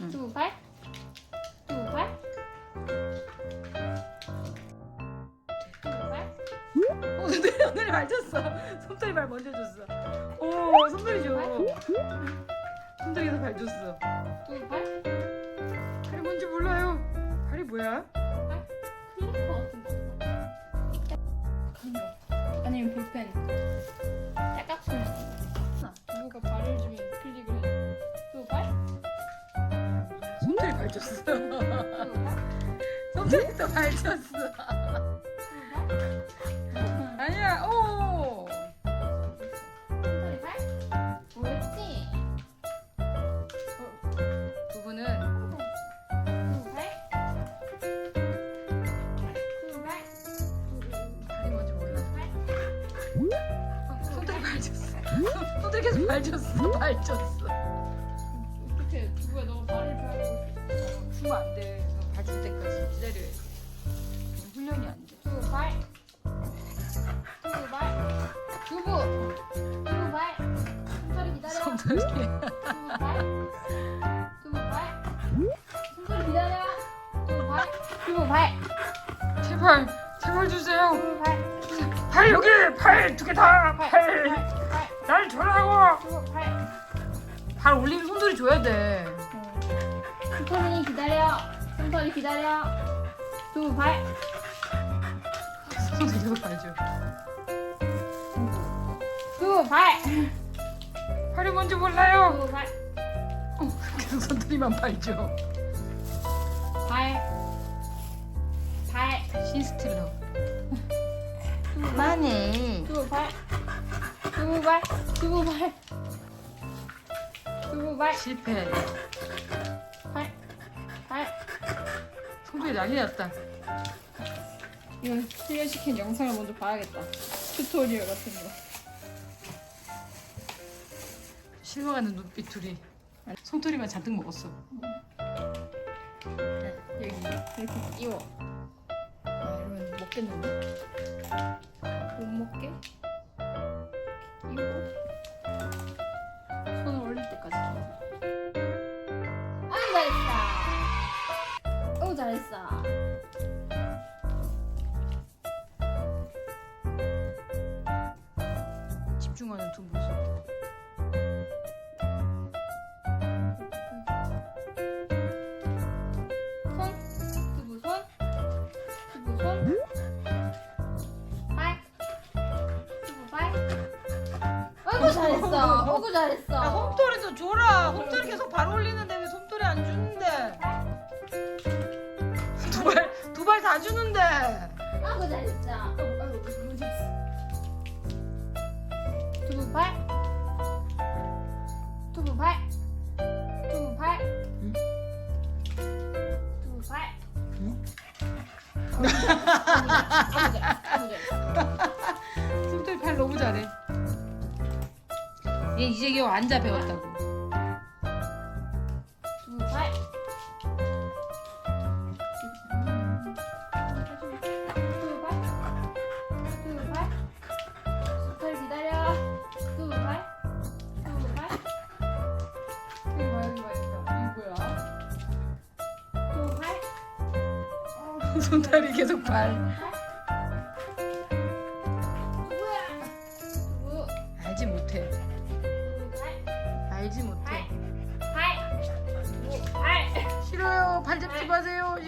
응. 두 발, 두 발, 두 발, 어, 손들이 손들이 발 줬어. 손들이 발 먼저 줬어. 오, 손들이 줘. 손들이도 발 줬어. 두 발, 발이 뭔지 몰라요. 발이 뭐야? 발. 클리퍼 같은 거. 아니면 볼펜. 발 줬어. 두 발, 손들이도 발 줬어. 두 발. 아니야. 오. 손들이 발. 뭐였지? 두 분은 두 발, 두 발, 발이 뭔지 몰라. 두 발. 어, 손들이 발 줬어. 손- 손들이 계속 발 줬어. 발 줬어. 어떻게 누구야 너가 발을 되고 주면 안 돼. 발줄 때까지 기다려야 돼. 훈련이 안 돼. 두 발, 두 발, 두부, 두 발, 손가락 기다려. 손들이. 두 발, 두 발, 손가락 기다려. 두 발, 두 발, 제발, 제발 주세요. 두 발, 발 여기, 발두개 다. 발, 발. 발, 발, 날. 두 발. 발 올리면 손들이 줘야 돼. 손가락이 기다려. 두 발, 계속 발 줘. 두 발, 발이 뭔지 몰라요. 두 발, 어, 계속 손들이만 발 줘. 발, 발. 두 발. 그만해. 두 발, 두 발, 두 발, 두 발, 실패. 난리 났다. 이거 훈련시킨 영상을 먼저 봐야겠다. 튜토리얼 같은 거. 실망하는 눈빛 둘이. 손들이만 잔뜩 먹었어. 여기 이렇게 끼워. 아 이러면 먹겠는데? 못 먹게? 집중하는 두 모습. 손, 두부 손, 두부 손, 발, 두부 발. 아이고 잘했어. 어구 잘했어. 야, 홈토리도 줘라. 홈토리 계속 발 올리는데 왜 솜토리 안 주는데? 두 발, 두 발 다 주는데. 아이고 잘했어. 아이고 아이고 너무 잘했어. 두부 발, 두부 발, 두부 발, 응? 두부 발. 응? 아이고 잘했어. 아이고 잘했어. 솜토리 발 너무 잘해. 얘 이제 겨우 앉아 배웠다고. 손다리 계속 발. 알지 못해. 알지 못해. 싫어요. 발 잡지 마세요. 싫어.